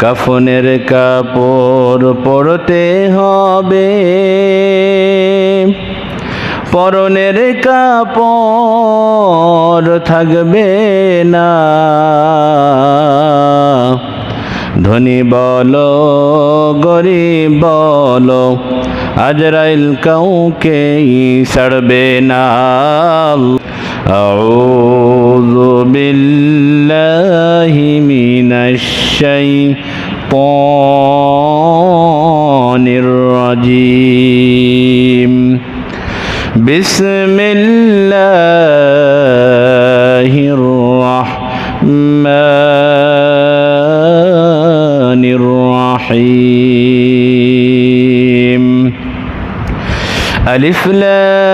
কাফনের কাপড় পরতে হবে পরনের কাপড় থাকবে না ধনী বলো গরিব বলো আজরাইল কাউকেই ছাড়বে না أعوذ بالله من الشيطان الرجيم. بسم الله الرحمن الرحيم. ألف لام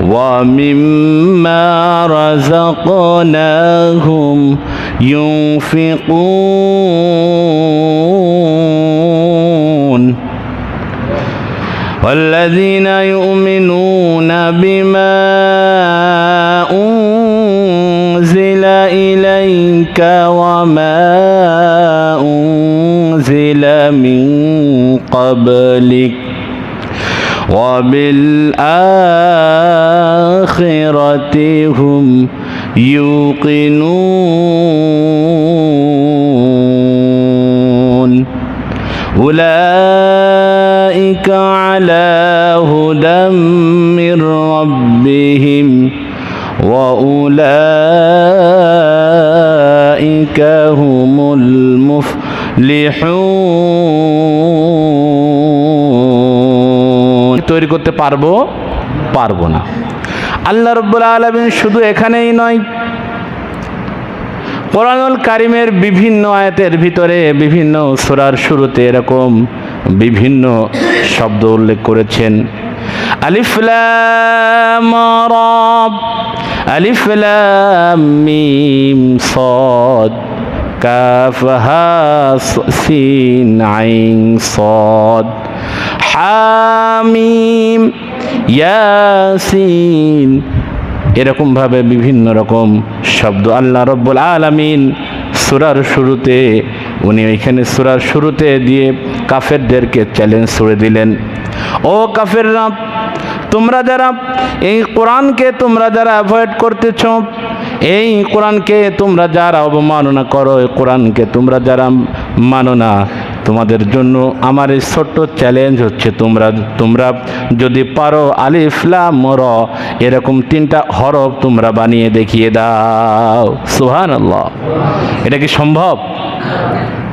ومما رزقناهم ينفقون والذين يؤمنون بما أنزل إليك وما أنزل من قبلك وبالآخرة هم يوقنون أولئك على هدى من ربهم وأولئك هم المفلحون তৈরি করতে পারব? পারব না। আল্লাহ রব্বুল আলমিন শুধু এখানেই নয়, কোরআনুল কারিমের বিভিন্ন আয়াতের ভিতরে বিভিন্ন সুরার শুরুতে এরকম বিভিন্ন শব্দ উল্লেখ করেছেন। আলিফলাম আলিফলাম মিম সদ, কাফ হা সিন আইন সদ। হামিম, ইয়াসিন। এরকমভাবে বিভিন্ন রকম শব্দ আল্লাহ রব্বুল আলামিন সুরার শুরুতে, উনি ওইখানে সুরার শুরুতে দিয়ে কাফেরদেরকে চ্যালেঞ্জ ছুড়ে দিলেন। ও কাফের কাফেররা, তোমরা যারা এই কোরআনকে তোমরা যারা অ্যাভয়েড করতেছ, এই কোরআনকে তোমরা যারা অবমাননা করো, এই কোরআনকে তোমরা যারা মানো না তোমাদের জন্য আমার এই ছোট্ট চ্যালেঞ্জ হচ্ছে, তোমরা তোমরা যদি পারো আলিফলাম র, এরকম তিনটা হরফ তোমরা বানিয়ে দেখিয়ে দাও। সুহান এটা কি সম্ভব?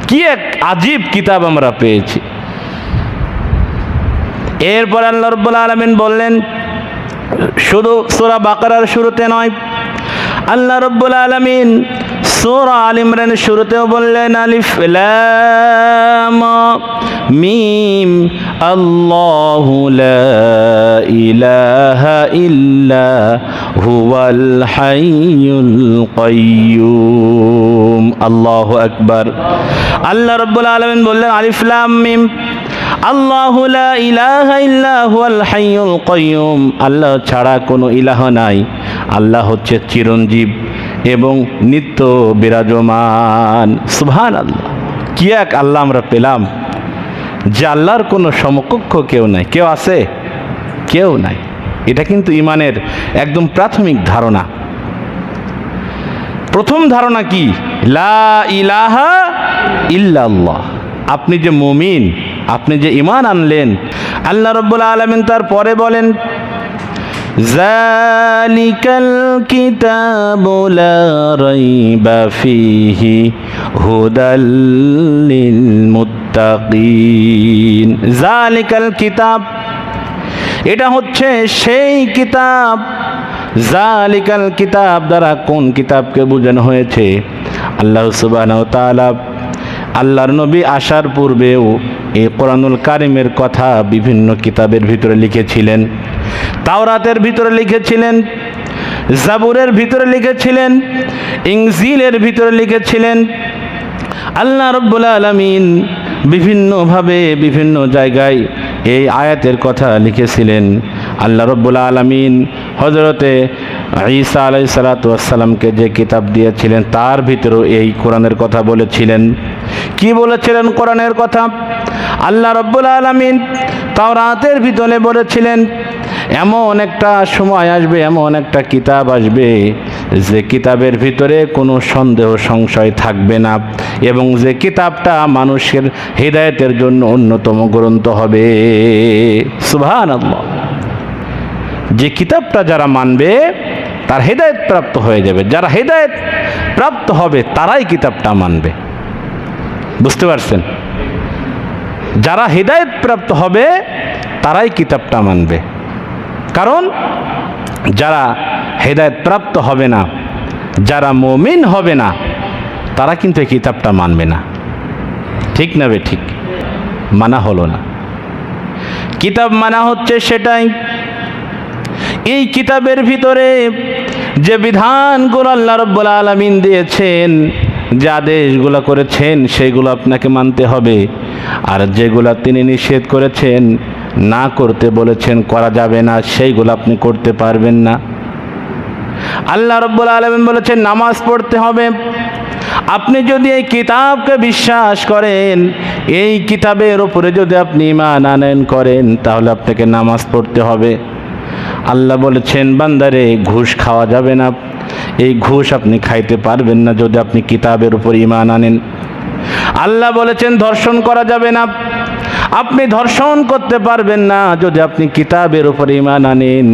কি এক আজীব কিতাব আমরা পেয়েছি। এরপর আল্লাহ আলমিন বললেন, শুধু সোরা বাকারার শুরুতে নয়, আল্লাহ রব্বুল আলমিন সোরা আল ইমরানের শুরুতেও বললেন আলিফ লাম মিম আল্লাহু ইলাহা ইল্লা হুয়াল হাইয়ুল কাইয়্যুম আল্লাহু আকবার। আল্লাহ রব্বুল আলামিন বললেন আলিফ লাম মিম। আল্লাহু লা ইলাহা ইল্লা হুয়াল হাইয়ুল কাইয়্যুম আল্লাহ ছাড়া কোনো ইলাহ নাই। আল্লাহ হচ্ছে চিরঞ্জীব। এবং নিত্য বিরাজমান। সুবহান আল্লাহ কি এক আল্লাহ আমরা পেলাম, যে আল্লাহর কোনো সমকক্ষ কেউ নাই। কেউ আছে? কেউ নাই। এটা কিন্তু ইমানের একদম প্রাথমিক ধারণা। প্রথম ধারণা কি? লা ইলাহা ইল্লাল্লাহ। আপনি যে মুমিন, আপনি যে ইমান আনলেন, আল্লাহ রব্বুল আলমিন তার পরে বলেন ذلك الكتاب لا ريب فيه هدى للمتقين ذلك الكتاب এটা হচ্ছে সেই কিতাব জালিকাল কিতাব দ্বারা কোন কিতাবকে বোঝানো হয়েছে আল্লাহ সুবাহ তাআলা আল্লাহর নবী আসার পূর্বেও এই কোরআনুল কারিমের কথা বিভিন্ন কিতাবের ভিতরে লিখেছিলেন, তাওরাতের ভিতরে লিখেছিলেন, জাবুরের ভিতরে লিখেছিলেন ইংজিলের ভিতরে লিখেছিলেন। আল্লাহ রব্বুল আলমিন বিভিন্নভাবে বিভিন্ন জায়গায় এই আয়াতের কথা লিখেছিলেন। আল্লাহ রব্বুল আলমিন হজরতে ঈসা আলাই সালাতামকে যে কিতাব দিয়েছিলেন, তার ভিতরেও এই কোরআনের কথা বলেছিলেন। কি বলেছিলেন কোরআনের কথা? আল্লাহ রব্বুল আলমিন তাও রাতের ভিতরে বলেছিলেন, এমন একটা সময় আসবে, এমন একটা কিতাব আসবে, যে কিতাবের ভিতরে কোনো সন্দেহ, সংশয় থাকবে না এবং যে কিতাবটা মানুষের হৃদায়তের জন্য অন্যতম গ্রন্থ হবে। সুভান যে কিতাবটা যারা মানবে, তার হেদায়ত প্রাপ্ত হয়ে যাবে। যারা হেদায়ত প্রাপ্ত হবে, তারাই কিতাবটা মানবে। বুঝতে পারছেন? যারা হেদায়ত প্রাপ্ত হবে, তারাই কিতাবটা মানবে। কারণ, যারা হেদায়ত প্রাপ্ত হবে না, যারা মমিন হবে না, তারা কিন্তু এই কিতাবটা মানবে না। ঠিক না বে ঠিক? মানা হলো না। কিতাব মানা হচ্ছে সেটাই। এই কিতাবের ভিতরে যে বিধানগুলো আল্লাহ রব্বুল আলমিন দিয়েছেন যে আদেশগুলো করেছেন, সেগুলো আপনাকে মানতে হবে। আর যেগুলো তিনি নিষেধ করেছেন, না করতে বলেছেন, করা যাবে না, সেইগুলো আপনি করতে পারবেন না। আল্লাহ রব্বুল আলমিন বলেছেন, নামাজ পড়তে হবে। আপনি যদি এই কিতাবকে বিশ্বাস করেন, এই কিতাবের ওপরে যদি আপনি ইমান আনয়ন করেন, তাহলে আপনাকে নামাজ পড়তে হবে। আল্লাহ বলেছেন, বান্দারে, ঘুষ খাওয়া যাবে না। এই ঘুষ আপনি খাইতে পারবেন না যদি আপনি কিতাবের উপর ইমান আনেন। আল্লাহ বলেছেন, ধর্ষণ করা যাবে না। আপনি ধর্ষণ করতে পারবেন না যদি আপনি কিতাবের উপর ইমান আনেন।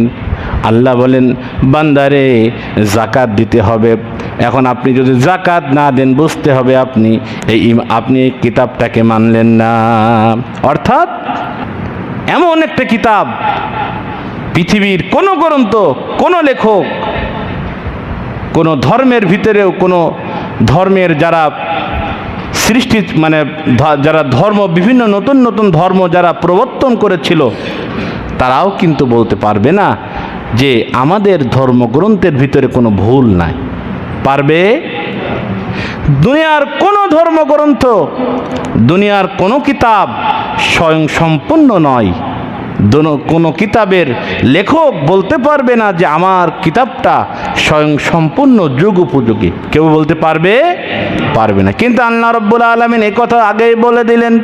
আল্লাহ বলেন, বান্দারে জাকাত দিতে হবে। এখন আপনি যদি জাকাত না দেন, বুঝতে হবে আপনি এই আপনি এই কিতাবটাকে মানলেন না। অর্থাৎ এমন একটা কিতাব, পৃথিবীর কোনো গ্রন্থ, কোনো লেখক কোনো ধর্মের ভিতরেও কোনো ধর্মের যারা সৃষ্টি মানে যারা ধর্ম, বিভিন্ন নতুন নতুন ধর্ম যারা প্রবর্তন করেছিল, তারাও কিন্তু বলতে পারবে না যে আমাদের ধর্মগ্রন্থের ভিতরে কোনো ভুল নাই। পারবে? দুনিয়ার কোনো ধর্মগ্রন্থ, দুনিয়ার কোনো কিতাব স্বয়ং সম্পূর্ণ নয়। কোনো কিতাবের লেখক বলতে পারবে না যে আমার কিতাবটা স্বয়ং সম্পূর্ণ যুগ উপযোগী। কেউ বলতে পারবে? পারবে না। কিন্তু আল্লাহ রব্বুল আলমিন এ কথা আগেই বলে দিলেন,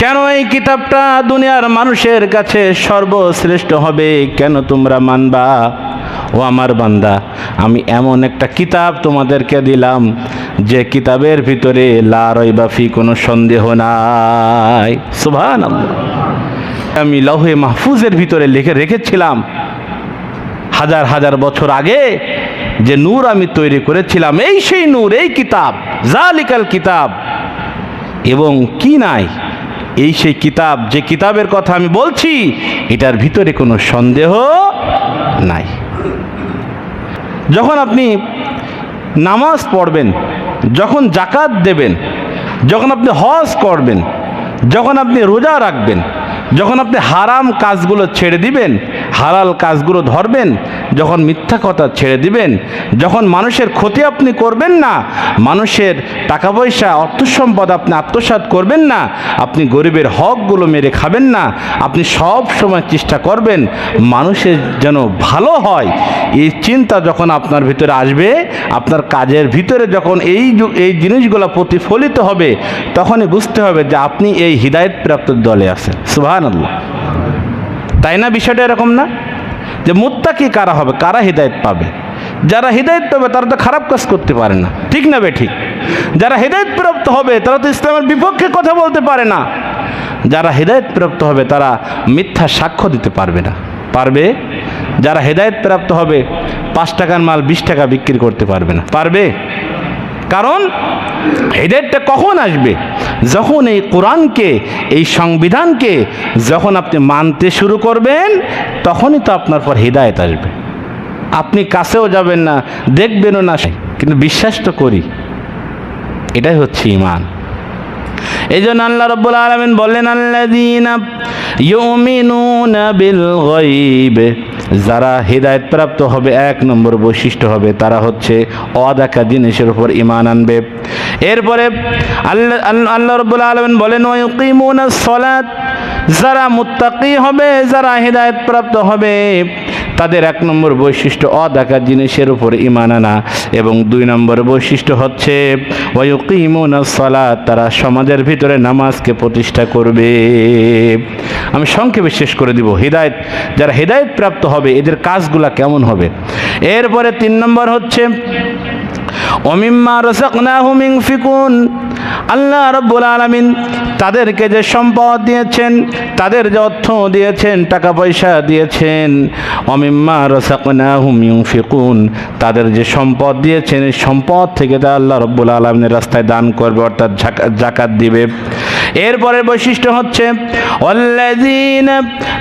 কেন এই কিতাবটা দুনিয়ার মানুষের কাছে সর্বশ্রেষ্ঠ হবে? কেন তোমরা মানবা? ও আমার বান্দা, আমি এমন একটা কিতাব তোমাদেরকে দিলাম, যে কিতাবের ভিতরে লা রইবাফি কোনো সন্দেহ নাই। সুভান আমি লৌহে মাহফুজের ভিতরে লিখে রেখেছিলাম হাজার হাজার বছর আগে যে নূর আমি তৈরি করেছিলাম। এই সেই নূর, এই কিতাব, জালিকাল কিতাব। এবং কি নাই? এই সেই কিতাব, যে কিতাবের কথা আমি বলছি, এটার ভিতরে কোনো সন্দেহ নাই। যখন আপনি নামাজ পড়বেন, যখন জাকাত দেবেন, যখন আপনি হজ করবেন, যখন আপনি রোজা রাখবেন যখন আপনি হারাম কাজগুলো ছেড়ে দিবেন হালাল কাজগুলো ধরবেন, যখন মিথ্যা কথা ছেড়ে দিবেন, যখন মানুষের ক্ষতি আপনি করবেন না, মানুষের টাকা পয়সা অর্থ সম্পদ আপনি আত্মসাৎ করবেন না, আপনি গরিবের হকগুলো মেরে খাবেন না, আপনি সব সময় চেষ্টা করবেন মানুষের যেন ভালো হয়। এই চিন্তা যখন আপনার ভিতরে আসবে, আপনার কাজের ভিতরে যখন এই এই জিনিসগুলো প্রতিফলিত হবে, তখনই বুঝতে হবে যে আপনি এই হৃদায়ত প্রাপ্ত দলে আছেন। সুবাহান তাই না বিষয়টা এরকম না? যে মুত্তাকি কারা হবে? কারা হৃদায়ত পাবে? যারা হৃদায়ত পাবে, তারা তো খারাপ কাজ করতে পারে না। ঠিক না বে ঠিক? যারা হৃদায়ত প্রাপ্ত হবে, তারা তো ইসলামের বিপক্ষে কথা বলতে পারে না। যারা হৃদায়ত প্রাপ্ত হবে, তারা মিথ্যা সাক্ষ্য দিতে পারবে না। পারবে? যারা হেদায়ত প্রাপ্ত হবে, পাঁচ টাকার মাল বিশ টাকা বিক্রি করতে পারবে না। পারবে? কারণ হেদায়তটা কখন আসবে? যখন এই কোরআনকে, এই সংবিধানকে যখন আপনি মানতে শুরু করবেন, তখনই তো আপনার পর হৃদায়ত আসবে। আপনি কাছেও যাবেন না, দেখবেনও না। সে কিন্তু বিশ্বাস তো করি, এটাই হচ্ছে ইমান এই জন্য আল্লাহ রব্বুল আলমিন বললেন, আল্লাযীনা ইউমিনুনা বিল যারা হৃদায়ত প্রাপ্ত হবে, এক নম্বর বৈশিষ্ট্য হবে, তারা হচ্ছে অদেখা জিনিসের উপর ইমান আনবে। এরপরে আল্লাহ, আল্লাহ- রব্বুল আলমিন বলেন সলাত যারা মুত্তাকি হবে, যারা হৃদায়ত প্রাপ্ত হবে তাদের এক নম্বর বৈশিষ্ট্য অদেখা জিনিসের উপর ইমান আনা এবং দুই নম্বর বৈশিষ্ট্য হচ্ছে তারা সমাজের ভিতরে নামাজকে প্রতিষ্ঠা করবে। আমি সংক্ষেপে শেষ করে দিব। হৃদায়ত, যারা হৃদায়ত প্রাপ্ত হবে, এদের কাজগুলা কেমন হবে? এরপরে তিন নম্বর হচ্ছে অমিম্মা রসাকনাহুম ইনফিকুন আল্লাহ রব্বুল আলমিন তাদেরকে যে সম্পদ দিয়েছেন, তাদের যে অর্থ দিয়েছেন, টাকা পয়সা দিয়েছেন অমিম্মা রসাকনাহুম ফিকুন তাদের যে সম্পদ দিয়েছেন, এই সম্পদ থেকে তা আল্লাহ রব্বুল আলমিনের রাস্তায় দান করবে, অর্থাৎ জাকাত দিবে। এরপরের বৈশিষ্ট্য হচ্ছে والذين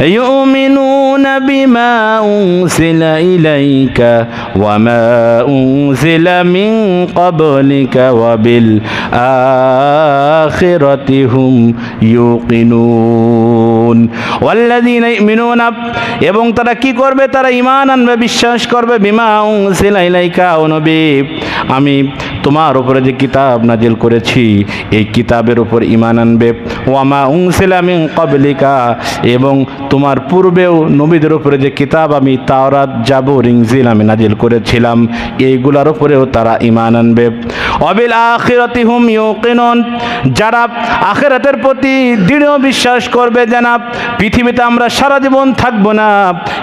يؤمنون بما أنزل إليك وما أنزل من قبلك وبالآخرة هم يوقنون والذين يؤمنون এবং তারা কি করবে তারা ইমান আনবে বিশ্বাস করবে বিমা উনজিলা ইলাইকা ও নবী আমি তোমার উপরে যে কিতাব নাজিল করেছি এই কিতাবের উপর ইমান আনবে ওয়ামা উংসিলা মিন কবলিকা এবং তোমার পূর্বেও নবীদের উপরে যে কিতাব আমি, তাওরাত, জাবুর রিংজিল আমি নাজিল করেছিলাম, এইগুলার উপরেও তারা ইমান আনবে। অবিল আখিরাতি হুম ইউকিনুন, যারা আখিরাতের প্রতি দৃঢ় বিশ্বাস করবে জানা পৃথিবীতে আমরা সারা জীবন থাকব না।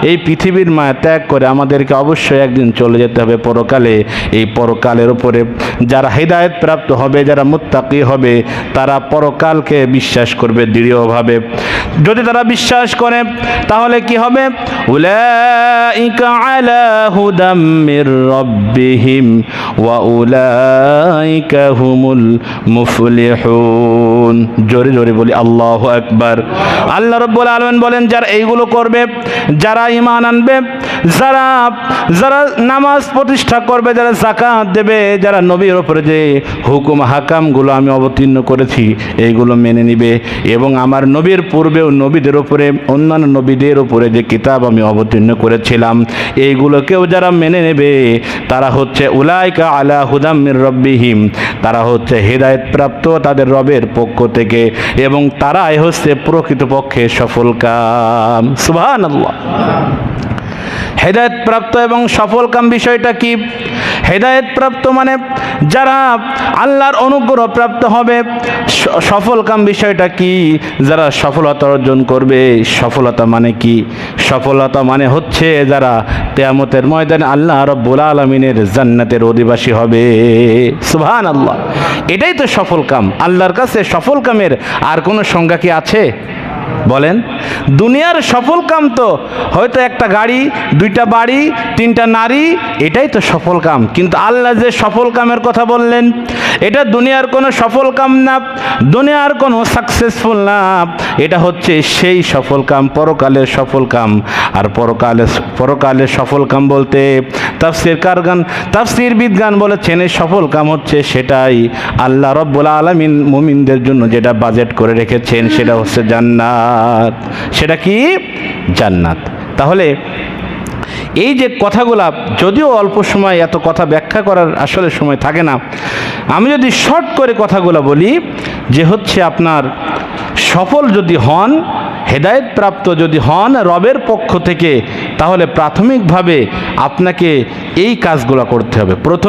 এই পৃথিবীর মায়া ত্যাগ করে আমাদেরকে অবশ্যই একদিন চলে যেতে হবে পরকালে, এই পরকালের উপরে। যারা হৃদায়ত প্রাপ্ত হবে, যারা মুত্তাকি হবে, তারা পরকালকে বিশ্বাস করবে দৃঢ়ভাবে। যদি তারা বিশ্বাস করে, তাহলে কি হবে? উলাইকা আলা হুদাম মির রাব্বিহিম ওয়া উলাইকা হুমুল মুফলিহুন। জোরে জোরে বলি, আল্লাহু আকবার। আল্লাহ রাব্বুল আলামিন বলেন, যারা এইগুলো করবে, যারা ঈমান আনবে, যারা যারা নামাজ প্রতিষ্ঠা করবে, যারা জাকাত দেবে, যারা নবীর উপরে যে হুকুম হাকামগুলো আমি অবতীর্ণ করেছি, এইগুলো মেনে নিবে। এবং আমার নবীর পূর্বেও নবীদের উপরে, অন্যান্য নবীদের উপরে যে কিতাব আমি অবতীর্ণ করেছিলাম এইগুলোকেও যারা মেনে নেবে, তারা হচ্ছে উলাইকা আলা হুদাম্মির রব্বিহিম। তারা হচ্ছে হৃদায়ত প্রাপ্ত তাদের রবের পক্ষ থেকে এবং তারাই হচ্ছে প্রকৃতপক্ষে সফল কাম। আল্লাহ হেদায়ত প্রাপ্ত এবং সফল কাম বিষয়টা কি? হেদায়ত প্রাপ্ত মানে যারা আল্লাহর অনুগ্রহ প্রাপ্ত হবে, স- সফল কাম বিষয়টা কি? যারা সফলতা অর্জন করবে, সফলতা মানে কি? সফলতা মানে হচ্ছে যারা তেয়ামতের ময়দানে আল্লাহ রব্বুল আলমিনের জান্নাতের অধিবাসী হবে। সুবহান আল্লাহ এটাই তো সফল কাম আল্লাহর কাছে সফল কামের আর কোনো সংজ্ঞা কি আছে? বলেন, দুনিয়ার সফল কাম তো, হয়তো একটা গাড়ি, দুইটা বাড়ি, তিনটা নারী, এটাই তো সফল কাম। কিন্তু আল্লাহ যে সফল কামের কথা বললেন, এটা দুনিয়ার কোনো সফল কাম না, দুনিয়ার কোনো সাকসেসফুল না। এটা হচ্ছে সেই সফল কাম, পরকালের সফল কাম। আর পরকালে পরকালের সফল কাম বলতে তাফসির তাফসির বিদগান বলেছেন, এই সফল কাম হচ্ছে সেটাই। আল্লাহ রব্বুল আলমিন মুমিনদের জন্য যেটা বাজেট করে রেখেছেন, সেটা হচ্ছে জান্নাত। সেটা কি? জান্নাত। তাহলে এই যে কথাগুলা, যদিও অল্প সময় এত কথা ব্যাখ্যা করার আসলে সময় থাকে না, আমি যদি শর্ট করে কথাগুলো বলি, যে হচ্ছে আপনার সফল যদি হন হেদায়েত প্রাপ্ত যদি হন, রবের পক্ষ থেকে, তাহলে প্রাথমিকভাবে আপনাকে এই কাজগুলো করতে হবে। প্রথম